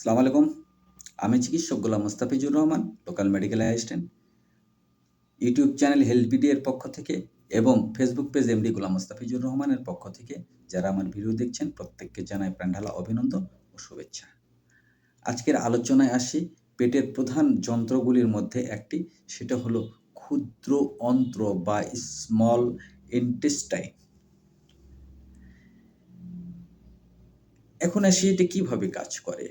সালাম আলাইকুম। আমি চিকিৎসক Golam Mostafizur Rahman, local medical assistant. YouTube channel health বিডিএর পক্ষ থেকে এবং Facebook page MD Golam Mostafizur রহমানের পক্ষ থেকে যারা আমার ভিডিও দেখছেন, প্রত্যেককে জানাই প্রাণঢালা অভিনন্দন ও শুভেচ্ছা। আজকের আলোচনায় আসি পেটের প্রধান যন্ত্রগুলির মধ্যে একটি, সেটা হলো ক্ষুদ্র অন্ত্র বা স্মল ইন্টেস্টাইন এখন আসি এটা কীভাবে কাজ করে।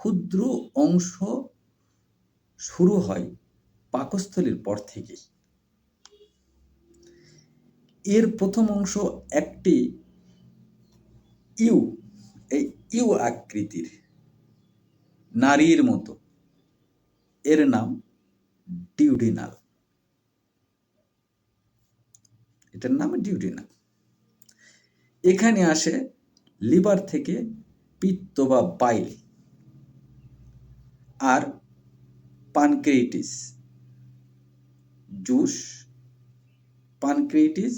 ক্ষুদ্র অংশ শুরু হয় পাকস্থলীর পর থেকেই এর প্রথম অংশ একটি ইউ, এই ইউ আকৃতির, নারীর মতো। এর নাম ডিউডিনাল। এটার নাম ডিউডিনাল। এখানে আসে লিভার থেকে পিত্ত বা পাইল আর পানক্রিয়েটিস জুস পানক্রিয়েটিস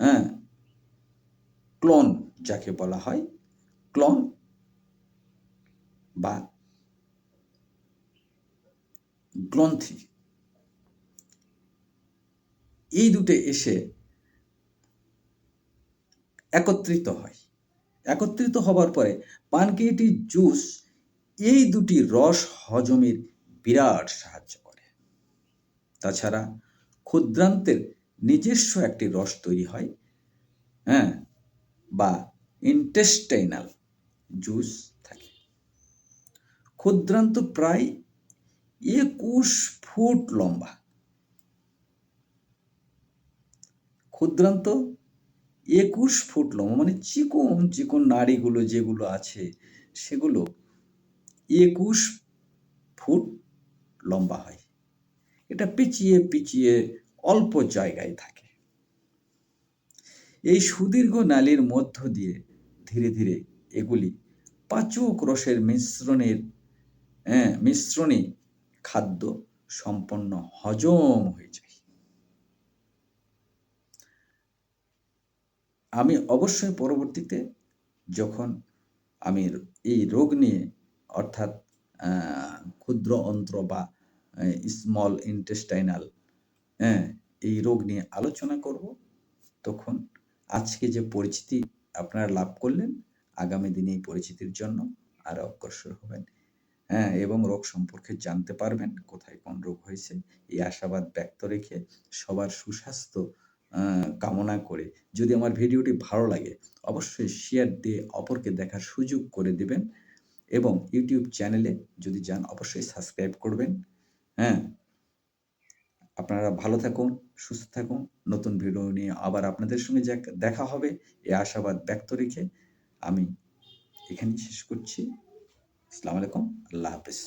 হ্যাঁ ক্লোন যাকে বলা হয়, ক্লোন বা গ্রন্থি। এই দুটো এসে একত্রিত হয়। একত্রিত হবার পরে পানক্রিয়েটিস জুস এই দুটি রস হজমের বিরাট সাহায্য করে। তাছাড়া ক্ষুদ্রান্তের নিজস্ব একটি রস তৈরি হয় হ্যাঁ বা ইন্টেস্টাইনাল জুস থাকে। ক্ষুদ্রান্ত প্রায় একুশ ফুট লম্বা। ক্ষুদ্রান্ত একুশ ফুট লম্বা মানে চিকন চিকন নাড়িগুলো যেগুলো আছে, সেগুলো একুশ ফুট লম্বা হয়। এটা পিছিয়ে পিছিয়ে অল্প জায়গায় থাকে। এই সুদীর্ঘ নালীর মধ্য দিয়ে ধীরে ধীরে এগুলি পাচক রসের মিশ্রণের হ্যাঁ মিশ্রণে খাদ্য সম্পন্ন হজম হয়ে যায়। আমি অবশ্যই পরবর্তীতে যখন আমি এই রোগ নিয়ে অর্থাৎ ক্ষুদ্র অন্ত্র বা স্মল ইন্টেস্টাইনাল হ্যাঁ এই রোগ নিয়ে আলোচনা করব। তখন আজকে যে পরিচিতি আপনারা লাভ করলেন, আগামী দিনে এই পরিচিতির জন্য আরও অগ্রসর হবেন। হ্যাঁ এবং রোগ সম্পর্কে জানতে পারবেন, কোথায় কোন রোগ হয়েছে, এই আশাবাদ ব্যক্ত রেখে সবার সুস্বাস্থ্য কামনা করে। যদি আমার ভিডিওটি ভালো লাগে, অবশ্যই শেয়ার দিয়ে অপরকে দেখার সুযোগ করে দিবেন। এবং ইউটিউব চ্যানেলে যদি যান অবশ্যই সাবস্ক্রাইব করবেন। হ্যাঁ আপনারা ভালো থাকুন, সুস্থ থাকুন। নতুন ভিডিও নিয়ে আবার আপনাদের সঙ্গে দেখা হবে এই আশাবাদ ব্যক্ত রেখে আমি এখানে শেষ করছি। আসসালামু আলাইকুম, আল্লাহ হাফিজ।